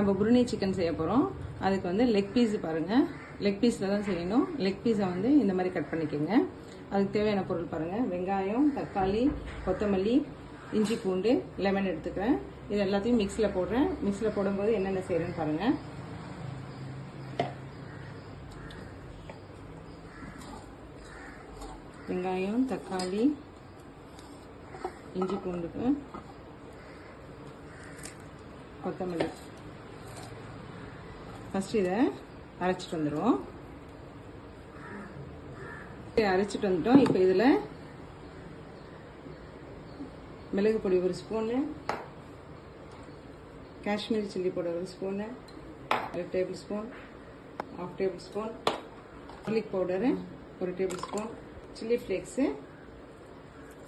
நம்ம புருனி சிக்கன் செய்ய போகிறோம் அதுக்கு வந்து லெக் பீஸ் பாருங்கள் லெக் பீஸில் தான் செய்யணும். லெக் பீஸை வந்து இந்த மாதிரி கட் பண்ணிக்கோங்க. அதுக்கு தேவையான பொருள் பாருங்கள் வெங்காயம் தக்காளி கொத்தமல்லி இஞ்சி பூண்டு லெமன் எடுத்துக்கிறேன். இது எல்லாத்தையும் மிக்ஸியில் போடுறேன். மிக்ஸில் போடும்போது என்னென்ன செய்கிறேன்னு பாருங்கள் வெங்காயம் தக்காளி இஞ்சி பூண்டுக்கு கொத்தமல்லி. ஃபஸ்ட்டு இதை அரைச்சிட்டு வந்துடுவோம். அரைச்சிட்டு வந்துட்டோம். இப்போ இதில் மிளகு பொடி ஒரு ஸ்பூனு காஷ்மீரி சில்லி பவுடர் ஒரு ஸ்பூனு ஒரு tablespoon half tablespoon garlic powder ஒரு டேபிள் ஸ்பூன் சில்லி ஃப்ளேக்ஸு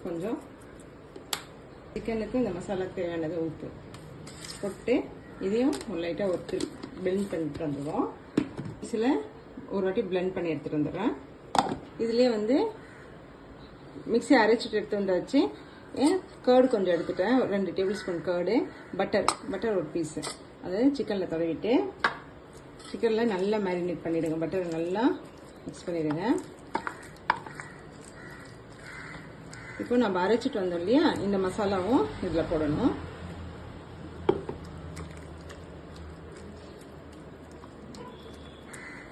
கொஞ்சம். சிக்கனுக்கு இந்த மசாலாக்கு தேவையானது ஊற்று போட்டு இதையும் லைட்டாக ஒத்து பிளெண்ட் பண்ணிட்டு வந்துடுவோம் சில ஒரு வாட்டி பிளெண்ட் பண்ணி எடுத்துகிட்டு வந்துடுறேன். இதுலேயே வந்து மிக்சி அரைச்சிட்டு எடுத்து வந்தாச்சு ஏன் கேர்டு கொஞ்சம் எடுத்துட்டேன். ரெண்டு tablespoon curd butter butter ஒரு பீஸு அது சிக்கனில் தடவிட்டு சிக்கனில் நல்லா மேரினேட் பண்ணிவிடுங்க பட்டர் நல்லா மிக்ஸ் பண்ணிவிடுங்க இப்போ நம்ம அரைச்சிட்டு வந்தோம் இல்லையா? இந்த மசாலாவும் இதில் போடணும்.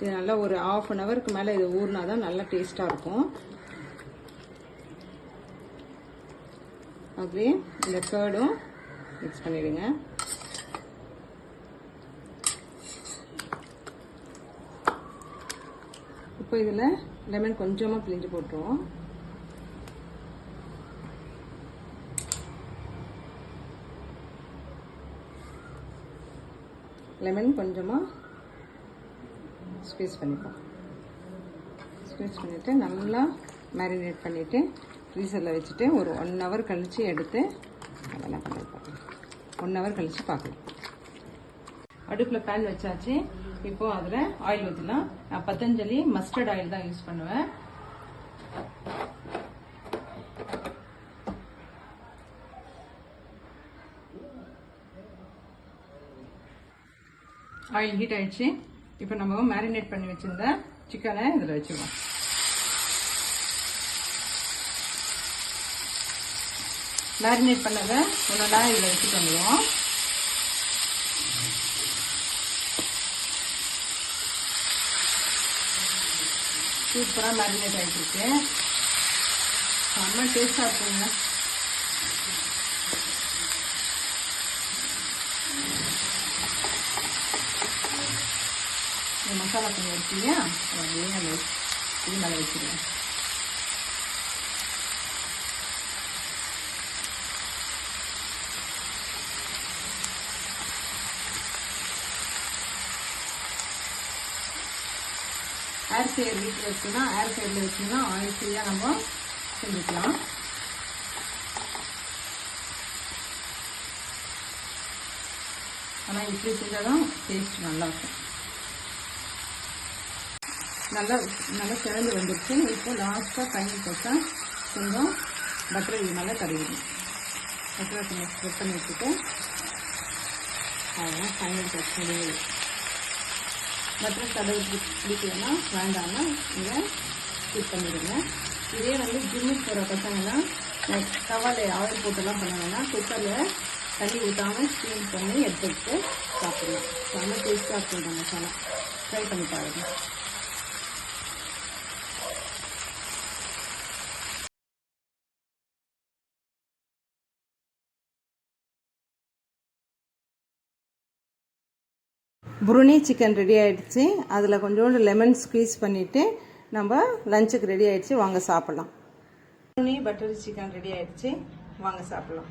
இது நல்லா ஒரு ஆஃப் அன் ஹவருக்கு மேலே இது ஊறினா தான் நல்லா டேஸ்ட்டாக இருக்கும். அப்படியே இந்த கேர்டும் மிக்ஸ் பண்ணிவிடுங்க இப்போ இதில் லெமன் கொஞ்சமாக பிழிஞ்சு போட்டுருவோம். லெமன் கொஞ்சமாக ஸ்க்வீஸ் பண்ணிப்போம். ஸ்க்வீஸ் பண்ணிவிட்டு நல்லா மேரினேட் பண்ணிவிட்டு ஃப்ரீசரில் வச்சுட்டு ஒரு ஒன் ஹவர் கழித்து எடுத்து அதெல்லாம் பண்ணிப்போம். ஒன் ஹவர் கழித்து பார்க்கலாம். அடுப்பில் பேன் வச்சாச்சு. இப்போது அதில் ஆயில் ஊற்றலாம் நான் பத்தஞ்சலி மஸ்டர்ட் ஆயில் தான் யூஸ் பண்ணுவேன். ஆயில் ஹீட் ஆயிடுச்சு. இப்போ நம்ம மேரினேட் பண்ணி வச்சிருந்த சிக்கனை இதில் வச்சுருவோம். மேரினேட் பண்ணதை ஒன்றா இதில் வச்சுட்டு வந்துடுவோம் சூப்பராக மேரினேட் ஆகிட்டு இருக்கு. செம்ம டேஸ்டாக இருக்குங்க. இந்த மசாலா கொஞ்சம் இருக்கு இல்லையா அதை அப்படியே நம்ம இது மேலே வச்சுருவேன் ஏர் ஃபயர் வீட்டில் வச்சுன்னா ஏர் ஃபயரில் வச்சுன்னா ஆயில் ஃப்ரீயாக நம்ம செஞ்சுக்கலாம். ஆனால் இப்படி செஞ்சால் தான் டேஸ்ட் நல்லாயிருக்கும் நல்லா நல்லா கிளம்பி வந்துருச்சு. இப்போ லாஸ்ட்டாக தண்ணி போட்டால் கொஞ்சம் பட்டர் நல்லா தடவிடும் பட்டரை கொஞ்சம் ஸ்ப்ரெட் பண்ணி வச்சுட்டு அதெல்லாம் ஃபைனல் பிரச்சனை முடியுது பட்டர் தடவி பிடிக்கலன்னா வேண்டாம்னா நீங்கள் ஸ்கிப் பண்ணிவிடுங்க இதே வந்து ஜிம்முக்கு போகிற பசங்கள்லாம் தவாலை ஆயில் போட்டுலாம் பண்ணுவாங்கன்னா குக்கரில் தண்ணி ஊற்றாமல் ஸ்டீம் பண்ணி எடுத்துக்கிட்டு சாப்பிடலாம். செம்ம டேஸ்ட்டாக இருக்கும் இந்த மசாலா. ட்ரை பண்ணி பாருங்கள் புருனி சிக்கன் ரெடி ஆகிடுச்சு அதில் கொஞ்சோண்டு லெமன் ஸ்க்வீஸ் பண்ணிவிட்டு நம்ம லஞ்சுக்கு ரெடி ஆகிடுச்சு வாங்க சாப்பிட்லாம். புருனி பட்டர் சிக்கன் ரெடி ஆகிடுச்சு வாங்க சாப்பிட்லாம்.